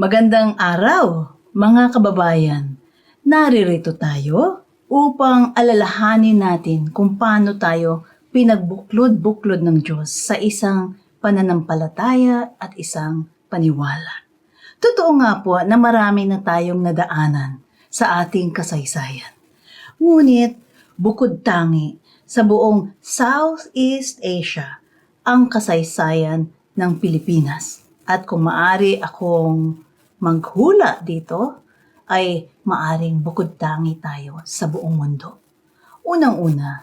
Magandang araw, mga kababayan. Naririto tayo upang alalahanin natin kung paano tayo pinagbuklod-buklod ng Diyos sa isang pananampalataya at isang paniwala. Totoo nga po na marami na tayong nadaanan sa ating kasaysayan. Ngunit bukod tangi sa buong Southeast Asia ang kasaysayan ng Pilipinas. At kung maari akong maghula dito, ay maaring bukod tangi tayo sa buong mundo. Unang-una,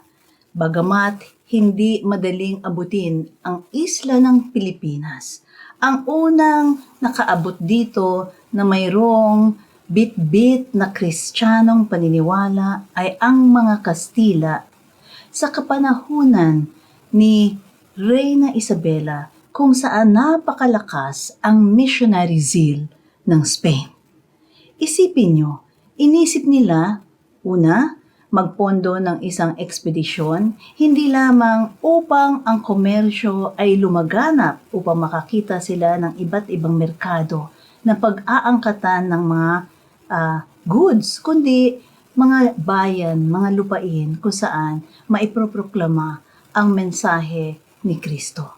bagamat hindi madaling abutin ang isla ng Pilipinas, ang unang nakaabot dito na mayroong bit-bit na kristyanong paniniwala ay ang mga Kastila sa kapanahunan ni Reyna Isabela kung saan napakalakas ang missionary zeal ng Spain. Isipin nyo, inisip nila, una, magpondo ng isang ekspedisyon, hindi lamang upang ang komersyo ay lumaganap upang makakita sila ng iba't ibang merkado na pag-aangkatan ng mga ah, goods, kundi mga bayan, mga lupain kung saan maiproproklama ang mensahe ni Kristo.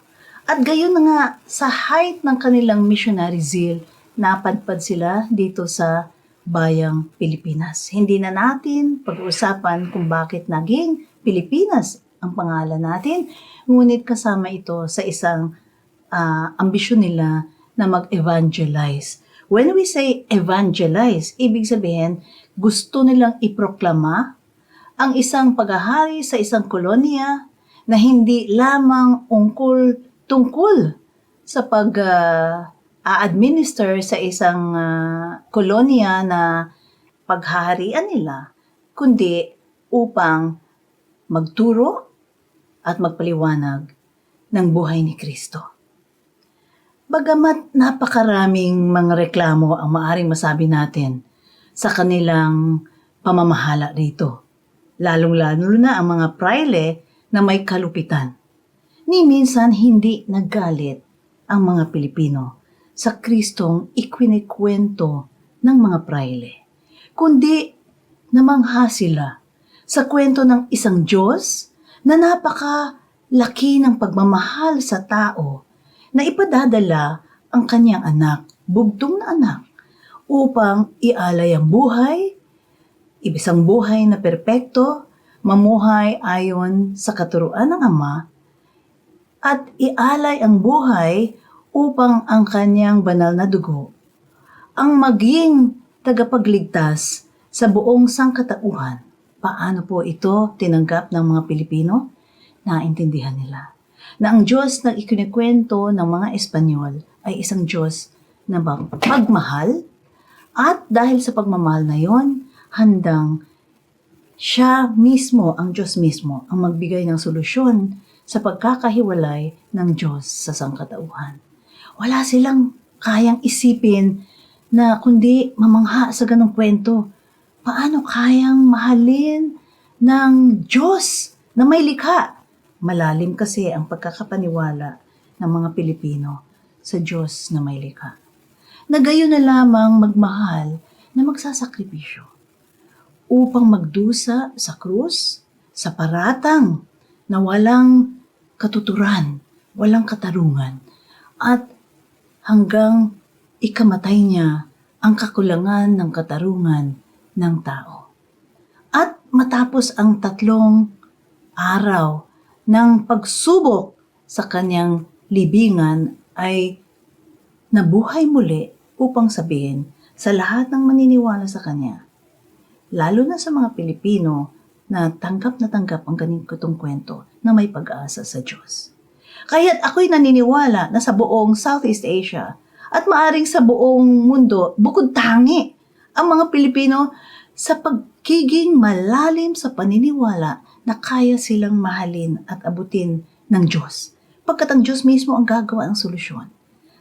At gayon na nga, sa height ng kanilang missionary zeal, napadpad sila dito sa bayang Pilipinas. Hindi na natin pag-uusapan kung bakit naging Pilipinas ang pangalan natin, ngunit kasama ito sa isang ah, ambisyon nila na mag-evangelize. When we say evangelize, ibig sabihin, gusto nilang iproklama ang isang paghahari sa isang kolonya na hindi lamang ungkol tungkol sa pag ah, a-administer sa isang ah, kolonya na paghaharian nila, kundi upang magturo at magpaliwanag ng buhay ni Kristo. Bagamat napakaraming mga reklamo ang maaring masabi natin sa kanilang pamamahala rito, lalong-lalo na ang mga praile na may kalupitan. Ni minsan hindi naggalit ang mga Pilipino sa Kristong ikwinikwento ng mga praile, kundi namangha sila sa kwento ng isang Diyos na napaka laki ng pagmamahal sa tao na ipadadala ang kanyang anak, bugtong na anak, upang ialay ang buhay, ibisang buhay na perpekto, mamuhay ayon sa katuruan ng Ama, at ialay ang buhay upang ang kanyang banal na dugo ang maging tagapagligtas sa buong sangkatauhan. Paano po ito tinanggap ng mga Pilipino? Naintindihan nila na ang Diyos na ikinikwento ng mga Espanyol ay isang Diyos na magmahal at dahil sa pagmamahal na yon, handang siya mismo, ang Diyos mismo, ang magbigay ng solusyon sa pagkakahiwalay ng Diyos sa sangkatauhan. Wala silang kayang isipin na kundi mamangha sa ganong kwento. Paano kayang mahalin ng Diyos na may likha? Malalim kasi ang pagkakapaniwala ng mga Pilipino sa Diyos na may likha. Na gayon na lamang magmahal na magsasakripisyo upang magdusa sa krus, sa paratang na walang katuturan, walang katarungan, at hanggang ikamatay niya ang kakulangan ng katarungan ng tao. At matapos ang tatlong araw ng pagsubok sa kanyang libingan ay nabuhay muli upang sabihin sa lahat ng maniniwala sa kanya, lalo na sa mga Pilipino na tanggap na tanggap ang ganitong kwento na may pag-asa sa Diyos. Kaya't ako'y naniniwala na sa buong Southeast Asia at maaring sa buong mundo, bukod tangi ang mga Pilipino sa pagkiging malalim sa paniniwala na kaya silang mahalin at abutin ng Diyos. Pagkat ang Diyos mismo ang gagawa ng solusyon.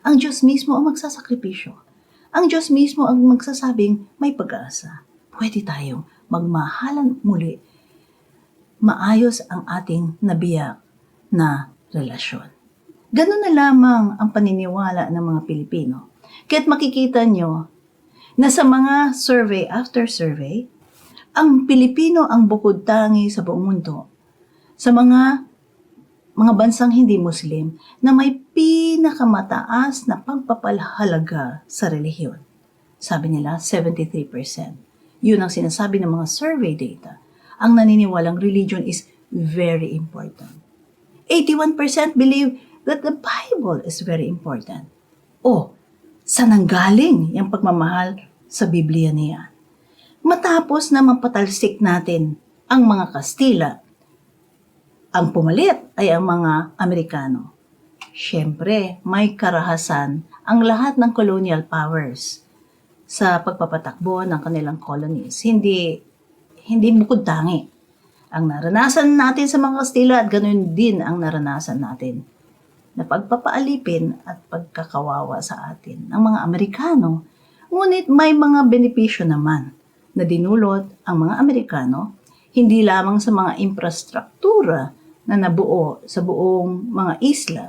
Ang Diyos mismo ang magsasakripisyo. Ang Diyos mismo ang magsasabing may pag-asa. Pwede tayong magmahalan muli. Maayos ang ating nabiyak na relasyon. Ganun na lamang ang paniniwala ng mga Pilipino Kaya't makikita nyo na sa mga survey after survey, ang Pilipino ang bukod tangi sa buong mundo sa mga mga bansang hindi Muslim na may pinakamataas na pagpapalhalaga sa relihiyon. Sabi nila, 73%. Yun ang sinasabi ng mga survey data. Ang naniniwalang religion is very important. 81% believe that the Bible is very important. O, saan ang galing yung pagmamahal sa Biblia niya? Matapos na mapatalsik natin ang mga Kastila, ang pumalit ay ang mga Amerikano. Siyempre, may karahasan ang lahat ng colonial powers sa pagpapatakbo ng kanilang colonies. Hindi, hindi bukod tangi. Ang naranasan natin sa mga Kastila at ganun din ang naranasan natin na pagpapaalipin at pagkakawawa sa atin ng mga Amerikano. Ngunit may mga benepisyo naman na dinulot ang mga Amerikano hindi lamang sa mga infrastruktura na nabuo sa buong mga isla,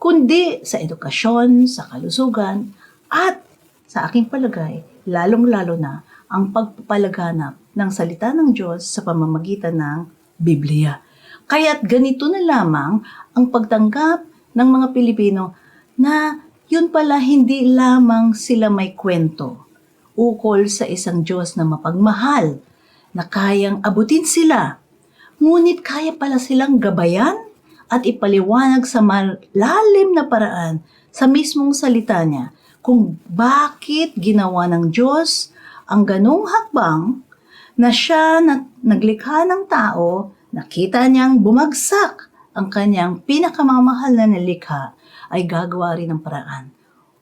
kundi sa edukasyon, sa kalusugan, at sa aking palagay, lalong-lalo na ang pagpapalaganap ng salita ng Diyos sa pamamagitan ng Biblia. Kaya't ganito na lamang ang pagtanggap ng mga Pilipino na yun pala hindi lamang sila may kwento ukol sa isang Diyos na mapagmahal, na kayang abutin sila Ngunit kaya pala silang gabayan at ipaliwanag sa malalim na paraan sa mismong salita niya kung bakit ginawa ng Diyos ang ganong hakbang na siya na naglikha ng tao, nakita niyang bumagsak ang kanyang pinakamamahal na nilikha ay gagawa rin ng paraan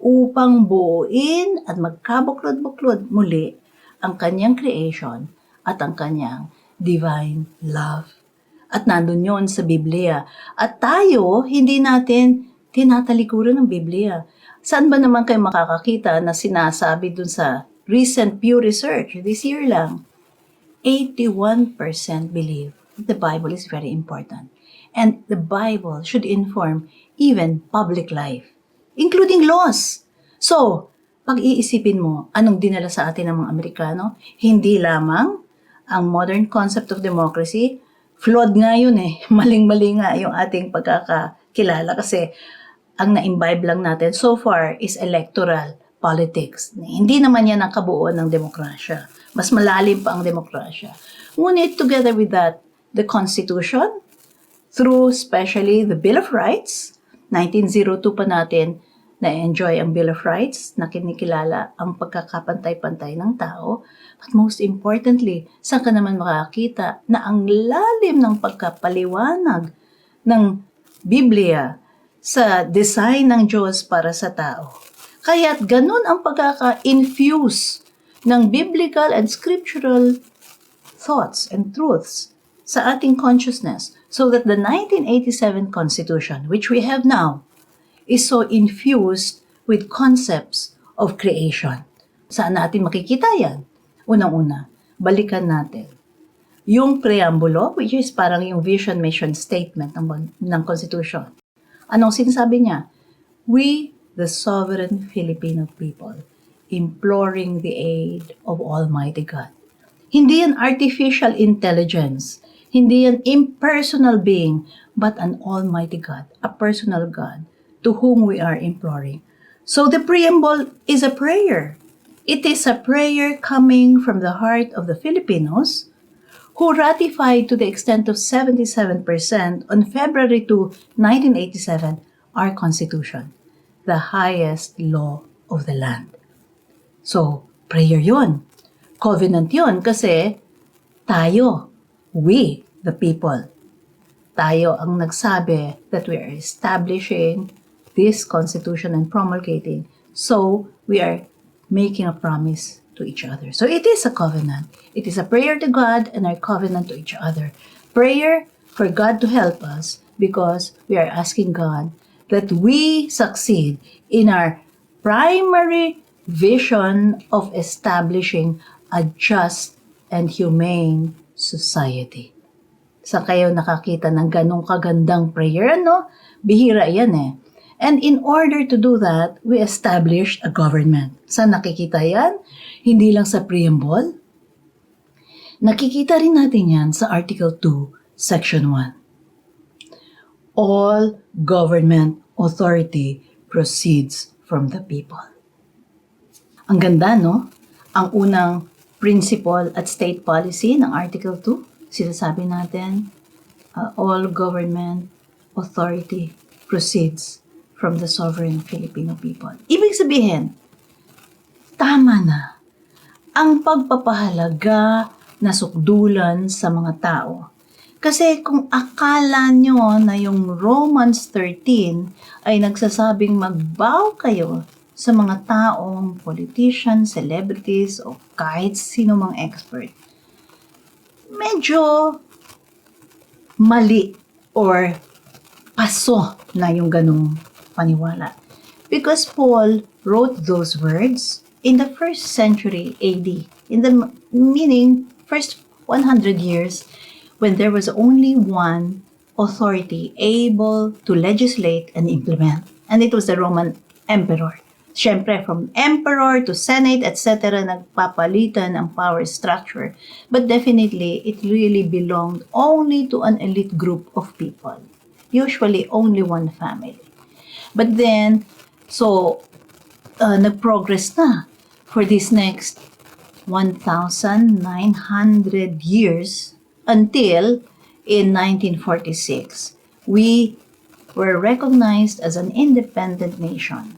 upang buuin at magkabuklod-buklod muli ang kanyang creation at ang kanyang divine love. At nandun yon sa Biblia. At tayo, hindi natin tinatalikuran ng Biblia. Saan ba naman kayo makakakita na sinasabi dun sa recent Pew Research, this year lang, 81% believe the Bible is very important. And the Bible should inform even public life, including laws. So, pag-iisipin mo, anong dinala sa atin ng mga Amerikano? Hindi lamang ang modern concept of democracy, flawed nga yun eh. Maling-mali nga yung ating pagkakakilala kasi ang na-imbibe lang natin so far is electoral politics. Hindi naman yan ang kabuuan ng demokrasya. Mas malalim pa ang demokrasya. Ngunit together with that, the Constitution, through especially the Bill of Rights, 1902 pa natin na-enjoy ang Bill of Rights, na kinikilala ang pagkakapantay-pantay ng tao, at most importantly, saan ka naman makakita na ang lalim ng pagkapaliwanag ng Biblia sa design ng Diyos para sa tao. Kaya't ganun ang pagkaka-infuse ng biblical and scriptural thoughts and truths sa ating consciousness so that the 1987 Constitution, which we have now, is so infused with concepts of creation. Saan natin makikita yan? Unang-una, balikan natin. Yung preambulo, which is parang yung vision, mission statement ng, ng Constitution. Anong sinasabi niya? We, the sovereign Filipino people, imploring the aid of Almighty God. Hindi yan artificial intelligence. Hindi yan impersonal being, but an Almighty God, a personal God to whom we are imploring. So the preamble is a prayer. It is a prayer coming from the heart of the Filipinos who ratified to the extent of 77% on February 2, 1987, our Constitution, the highest law of the land. So, prayer yon. Covenant yon kasi tayo, we, the people, tayo ang nagsabi that we are establishing this constitution and promulgating. So we are making a promise to each other. So it is a covenant. It is a prayer to God and our covenant to each other. Prayer for God to help us because we are asking God that we succeed in our primary vision of establishing a just and humane society. Sa kayo nakakita ng ganong kagandang prayer, ano? Bihira yan eh. And in order to do that, we established a government. Saan nakikita yan? Hindi lang sa preamble. Nakikita rin natin yan sa Article 2, Section 1. All government authority proceeds from the people. Ang ganda, no? Ang unang principle at state policy ng Article 2, sinasabi natin, uh, all government authority proceeds from the sovereign Filipino people. Ibig sabihin, tama na ang pagpapahalaga na sukdulan sa mga tao. Kasi kung akala nyo na yung Romans 13 ay nagsasabing magbow kayo sa mga taong politicians, celebrities, o kahit sino mang expert, medyo mali or paso na yung ganong paniwala. Because Paul wrote those words in the first century AD, in the meaning first 100 years when there was only one authority able to legislate and implement. And it was the Roman emperor. Siyempre, from emperor to senate, etc., nagpapalitan ang power structure. But definitely, it really belonged only to an elite group of people. Usually, only one family. But then, so, uh, nag-progress na for this next 1,900 years until in 1946, we were recognized as an independent nation.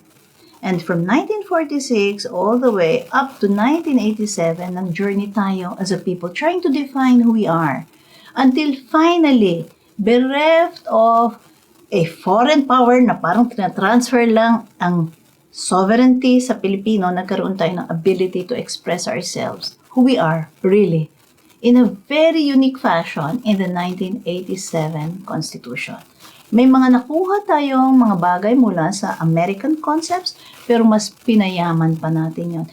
And from 1946 all the way up to 1987, nang journey tayo as a people trying to define who we are. Until finally, bereft of a foreign power na parang tinatransfer lang ang sovereignty sa Pilipino, nagkaroon tayo ng ability to express ourselves, who we are, really, in a very unique fashion in the 1987 Constitution. May mga nakuha tayong mga bagay mula sa American concepts, pero mas pinayaman pa natin yon.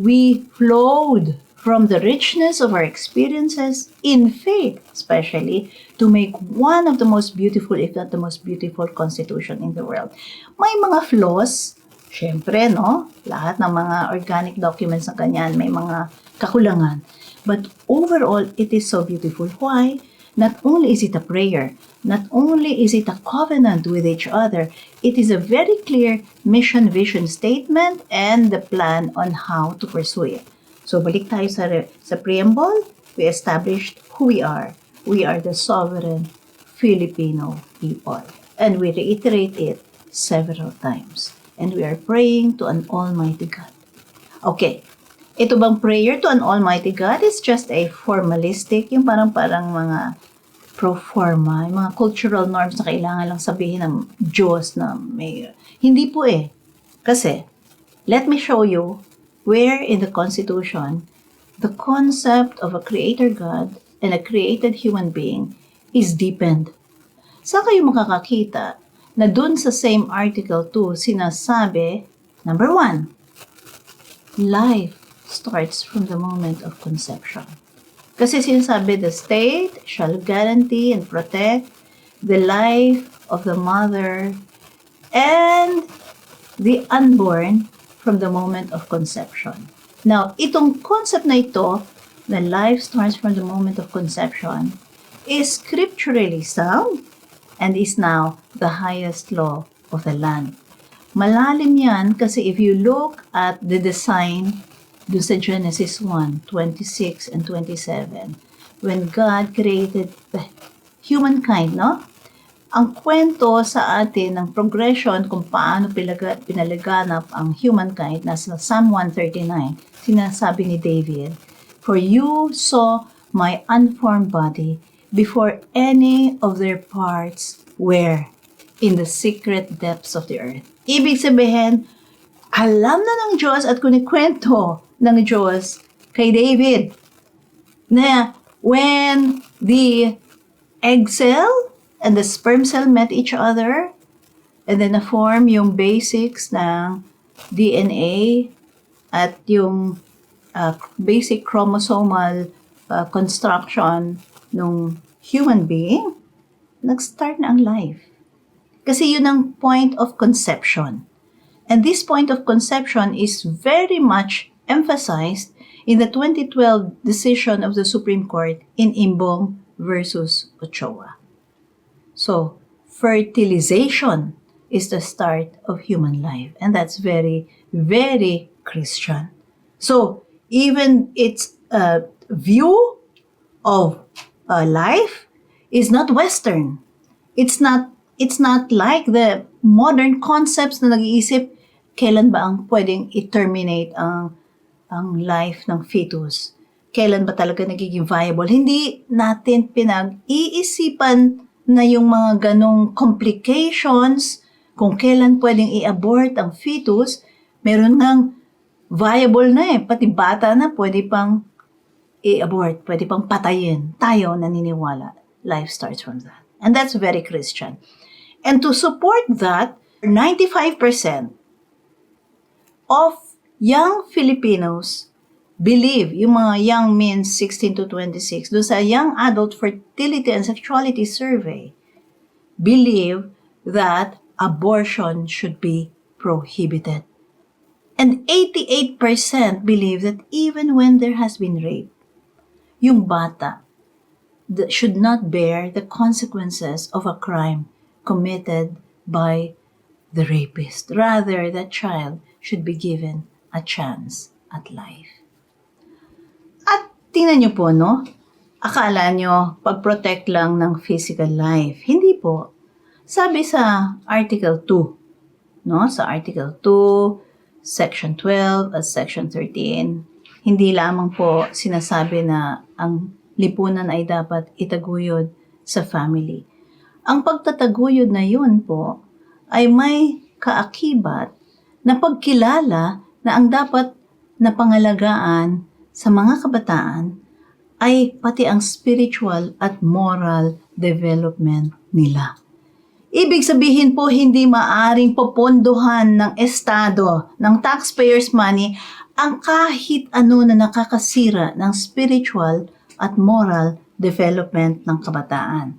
We flowed from the richness of our experiences in faith, especially, to make one of the most beautiful, if not the most beautiful constitution in the world. May mga flaws, syempre, no? Lahat ng mga organic documents na kanyan, may mga kakulangan. But overall, it is so beautiful. Why? Not only is it a prayer, not only is it a covenant with each other, it is a very clear mission vision statement and the plan on how to pursue it. So balik tayo sa, sa preamble, we established who we are. We are the sovereign Filipino people. And we reiterate it several times. And we are praying to an Almighty God. Okay, ito bang prayer to an Almighty God is just a formalistic, yung parang parang mga pro forma, yung mga cultural norms na kailangan lang sabihin ng Diyos na may... Hindi po eh. Kasi, let me show you where in the Constitution the concept of a creator God and a created human being is deepened. Saan kayo makakakita na dun sa same Article 2 sinasabi, number one, life starts from the moment of conception. Kasi sinasabi, the state shall guarantee and protect the life of the mother and the unborn from the moment of conception. Now, itong concept na ito, na life starts from the moment of conception, is scripturally sound and is now the highest law of the land. Malalim yan kasi if you look at the design do sa Genesis 1, 26 and 27, when God created the humankind, no? Ang kwento sa atin ng progression kung paano pilaga, pinalaganap ang humankind nasa Psalm 139, sinasabi ni David, For you saw my unformed body before any of their parts were in the secret depths of the earth. Ibig sabihin, alam na ng Diyos at kunikwento ng Diyos kay David na when the egg cell and the sperm cell met each other and then na-form yung basics ng DNA at yung uh, basic chromosomal uh, construction ng human being, nag-start na ang life. Kasi yun ang point of conception. And this point of conception is very much emphasized in the 2012 decision of the Supreme Court in Imbong versus Ochoa. So, fertilization is the start of human life. And that's very, very Christian. So, even its uh, view of uh, life is not Western. It's not it's not like the modern concepts na nag-iisip kailan ba ang pwedeng i-terminate ang ang life ng fetus. Kailan ba talaga nagiging viable? Hindi natin pinag-iisipan na yung mga ganong complications kung kailan pwedeng i-abort ang fetus. Meron ngang viable na eh. Pati bata na pwede pang i-abort, pwede pang patayin. Tayo naniniwala. Life starts from that. And that's very Christian. And to support that, 95% of young Filipinos believe, yung mga young men 16 to 26, doon sa Young Adult Fertility and Sexuality Survey, believe that abortion should be prohibited. And 88% believe that even when there has been rape, yung bata should not bear the consequences of a crime committed by the rapist. Rather, that child should be given a chance at life. At tingnan nyo po, no? Akala nyo, pag-protect lang ng physical life. Hindi po. Sabi sa Article 2, no? Sa Article 2, Section 12 at Section 13, hindi lamang po sinasabi na ang lipunan ay dapat itaguyod sa family. Ang pagtataguyod na yun po ay may kaakibat na pagkilala na ang dapat na pangalagaan sa mga kabataan ay pati ang spiritual at moral development nila. Ibig sabihin po hindi maaring popondohan ng Estado, ng taxpayers' money, ang kahit ano na nakakasira ng spiritual at moral development ng kabataan.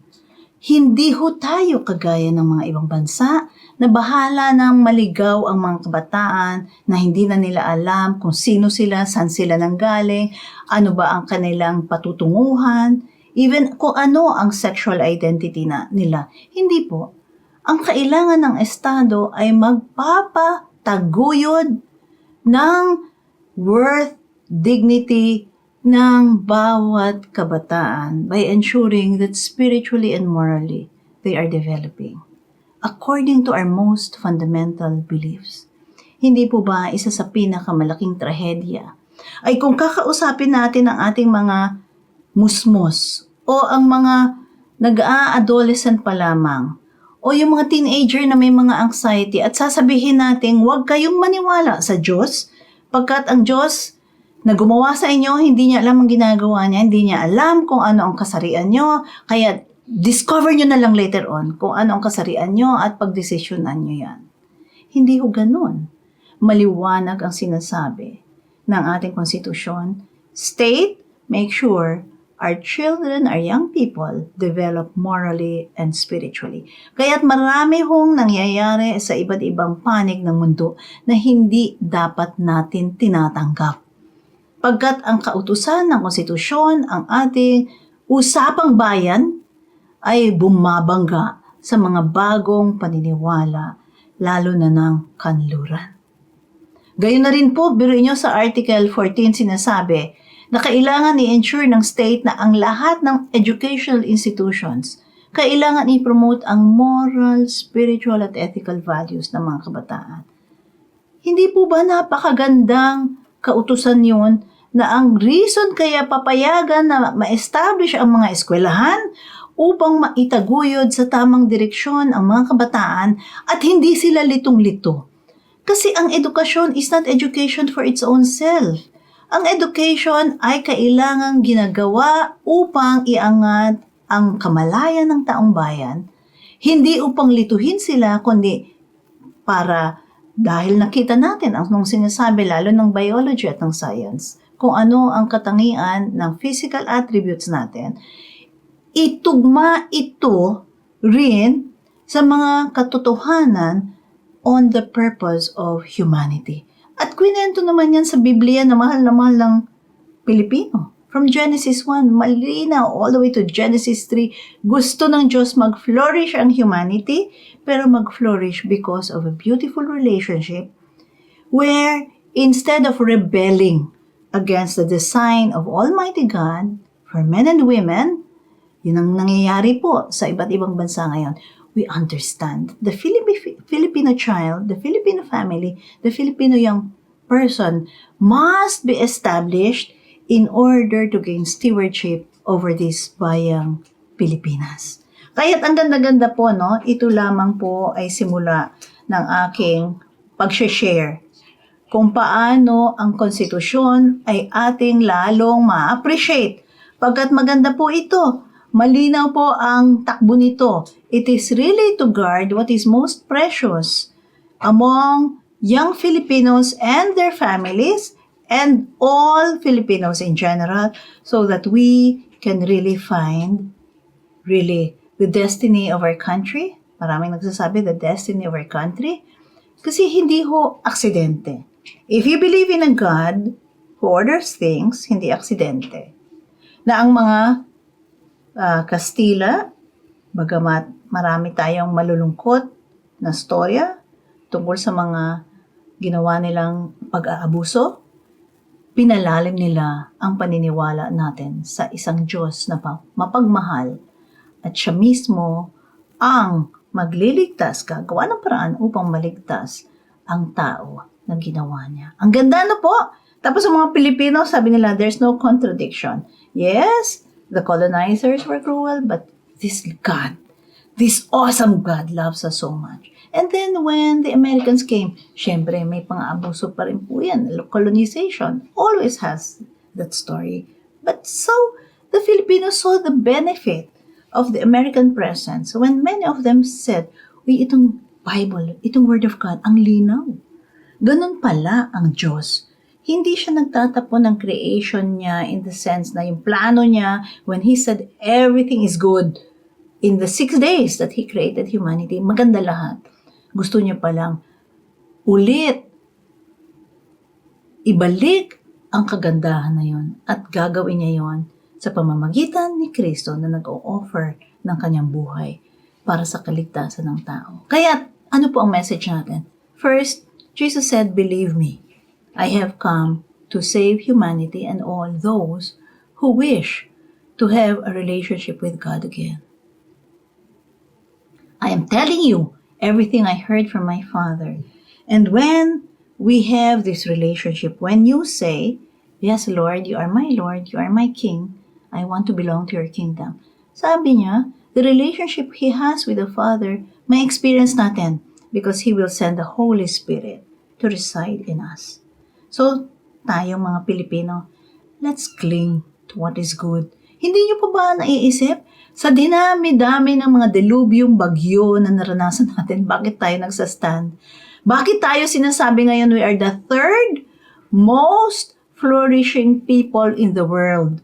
Hindi ho tayo kagaya ng mga ibang bansa na bahala ng maligaw ang mga kabataan na hindi na nila alam kung sino sila, saan sila nanggaling, ano ba ang kanilang patutunguhan, even kung ano ang sexual identity na nila. Hindi po ang kailangan ng Estado ay magpapataguyod ng worth, dignity ng bawat kabataan by ensuring that spiritually and morally they are developing according to our most fundamental beliefs. Hindi po ba isa sa pinakamalaking trahedya ay kung kakausapin natin ang ating mga musmos o ang mga nag-a-adolescent pa lamang o yung mga teenager na may mga anxiety at sasabihin natin huwag kayong maniwala sa Diyos pagkat ang Diyos na gumawa sa inyo, hindi niya alam ang ginagawa niya, hindi niya alam kung ano ang kasarian niyo, kaya discover niyo na lang later on kung ano ang kasarian niyo at pagdesisyonan niyo yan. Hindi ho ganun. Maliwanag ang sinasabi ng ating konstitusyon. State, make sure our children, our young people, develop morally and spiritually. Kaya't marami hong nangyayari sa iba't ibang panig ng mundo na hindi dapat natin tinatanggap. Pagkat ang kautusan ng konstitusyon, ang ating usapang bayan, ay bumabangga sa mga bagong paniniwala, lalo na ng kanluran. Gayon na rin po, biruin nyo sa Article 14 sinasabi, na kailangan i-ensure ng state na ang lahat ng educational institutions kailangan i-promote ang moral, spiritual at ethical values ng mga kabataan. Hindi po ba napakagandang kautusan yun na ang reason kaya papayagan na ma-establish ang mga eskwelahan upang maitaguyod sa tamang direksyon ang mga kabataan at hindi sila litong-lito. Kasi ang edukasyon is not education for its own self ang education ay kailangang ginagawa upang iangat ang kamalayan ng taong bayan, hindi upang lituhin sila, kundi para dahil nakita natin ang nung sinasabi lalo ng biology at ng science, kung ano ang katangian ng physical attributes natin, itugma ito rin sa mga katotohanan on the purpose of humanity. At kwento naman yan sa Biblia na mahal na mahal ng Pilipino. From Genesis 1, malinaw all the way to Genesis 3, gusto ng Diyos mag-flourish ang humanity, pero mag-flourish because of a beautiful relationship where instead of rebelling against the design of Almighty God for men and women, yun ang nangyayari po sa iba't ibang bansa ngayon. We understand the Philippi- Filipino child, the Filipino family, the Filipino young person must be established in order to gain stewardship over this bayang Pilipinas. Kaya't ang ganda-ganda po, no? Ito lamang po ay simula ng aking pag-share kung paano ang konstitusyon ay ating lalong ma-appreciate. Pagkat maganda po ito, malinaw po ang takbo nito. It is really to guard what is most precious among young Filipinos and their families and all Filipinos in general so that we can really find really the destiny of our country. Maraming nagsasabi the destiny of our country. Kasi hindi ho aksidente. If you believe in a God who orders things, hindi aksidente. Na ang mga ah, Kastila, bagamat marami tayong malulungkot na storya tungkol sa mga ginawa nilang pag-aabuso, pinalalim nila ang paniniwala natin sa isang Diyos na pa- mapagmahal at siya mismo ang magliligtas, gagawa ng paraan upang maligtas ang tao na ginawa niya. Ang ganda na po! Tapos sa mga Pilipino, sabi nila, there's no contradiction. Yes, the colonizers were cruel, but this God, this awesome God loves us so much. And then when the Americans came, syempre may pang-abuso pa rin po yan. Colonization always has that story. But so, the Filipinos saw the benefit of the American presence when many of them said, Uy, itong Bible, itong Word of God, ang linaw. Ganun pala ang Diyos. Hindi siya nagtatapon ng creation niya in the sense na yung plano niya when He said everything is good in the six days that He created humanity, maganda lahat. Gusto niya palang ulit ibalik ang kagandahan na yon at gagawin niya yon sa pamamagitan ni Kristo na nag-o-offer ng kanyang buhay para sa kaligtasan ng tao. Kaya ano po ang message natin? First, Jesus said, Believe me, I have come to save humanity and all those who wish to have a relationship with God again. I am telling you everything I heard from my Father. And when we have this relationship, when you say, Yes, Lord, you are my Lord, you are my King, I want to belong to your kingdom. Sabi niya, the relationship he has with the Father, may experience natin because He will send the Holy Spirit to reside in us. So, tayong mga Pilipino, let's cling to what is good. Hindi niyo pa ba naiisip? Sa dinami-dami ng mga delubyong bagyo na naranasan natin, bakit tayo nagsastand? Bakit tayo sinasabi ngayon we are the third most flourishing people in the world?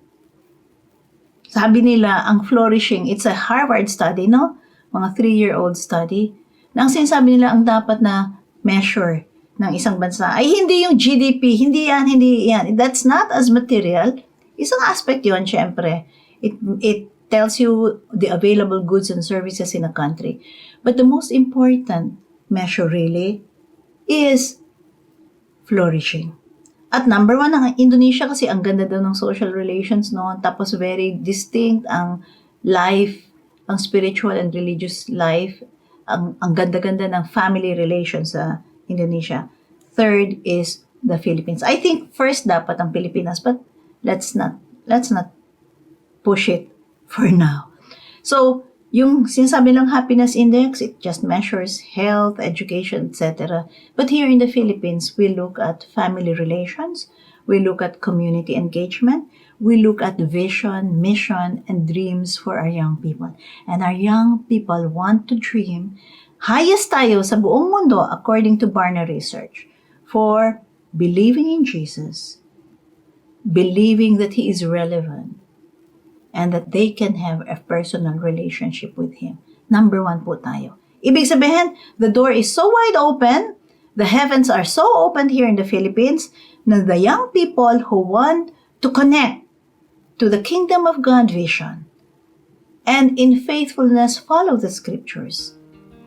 Sabi nila, ang flourishing, it's a Harvard study, no? Mga three-year-old study. Na ang sinasabi nila, ang dapat na measure ng isang bansa ay hindi yung GDP, hindi yan, hindi yan. That's not as material. Isang aspect yon syempre. It, it tells you the available goods and services in a country. But the most important measure really is flourishing. At number one, ang Indonesia kasi ang ganda daw ng social relations noon. Tapos very distinct ang life, ang spiritual and religious life. Ang, ang ganda-ganda ng family relations sa Indonesia. Third is the Philippines. I think first dapat ang Pilipinas, but let's not, let's not push it for now. So, yung sinasabi lang happiness index, it just measures health, education, etc. But here in the Philippines, we look at family relations, we look at community engagement, we look at vision, mission, and dreams for our young people. And our young people want to dream highest tayo sa buong mundo according to Barna Research for believing in Jesus, believing that He is relevant, and that they can have a personal relationship with Him. Number one po tayo. Ibig sabihin, the door is so wide open, the heavens are so open here in the Philippines, na the young people who want to connect to the kingdom of God vision and in faithfulness follow the scriptures.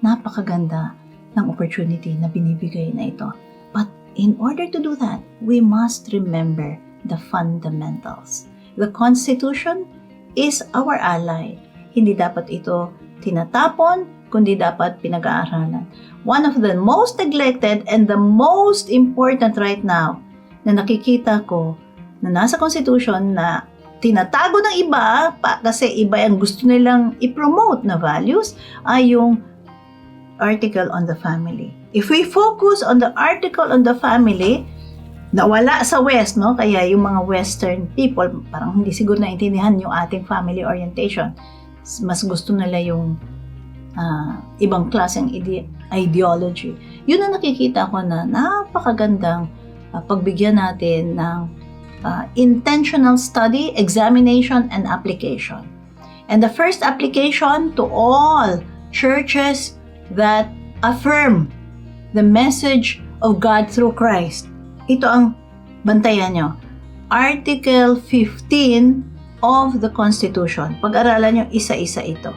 Napakaganda ng opportunity na binibigay na ito. But in order to do that, we must remember the fundamentals. The Constitution is our ally. Hindi dapat ito tinatapon, kundi dapat pinag-aaralan. One of the most neglected and the most important right now na nakikita ko na nasa Constitution na tinatago ng iba pa, kasi iba ang gusto nilang i-promote na values ay yung article on the family. If we focus on the article on the family, nawala sa West, no? Kaya yung mga Western people, parang hindi siguro naintindihan yung ating family orientation. Mas gusto nila yung ah, ibang klaseng ide- ideology. Yun ang nakikita ko na napakagandang ah, pagbigyan natin ng ah, intentional study, examination, and application. And the first application to all churches that affirm the message of God through Christ. Ito ang bantayan nyo. Article 15 of the Constitution. Pag-aralan nyo isa-isa ito.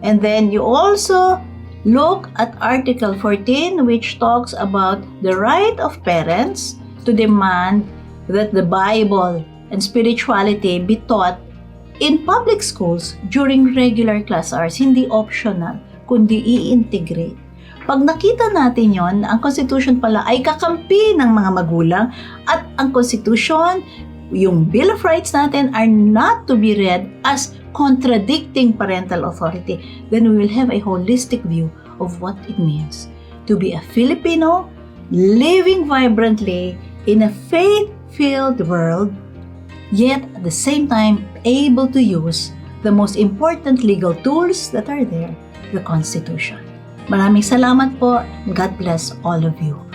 And then you also look at Article 14 which talks about the right of parents to demand that the Bible and spirituality be taught in public schools during regular class hours, hindi optional, kundi i-integrate. Pag nakita natin yon, ang Constitution pala ay kakampi ng mga magulang at ang Constitution, yung Bill of Rights natin are not to be read as contradicting parental authority. Then we will have a holistic view of what it means to be a Filipino living vibrantly in a faith-filled world yet at the same time able to use the most important legal tools that are there, the Constitution. Maraming salamat po. God bless all of you.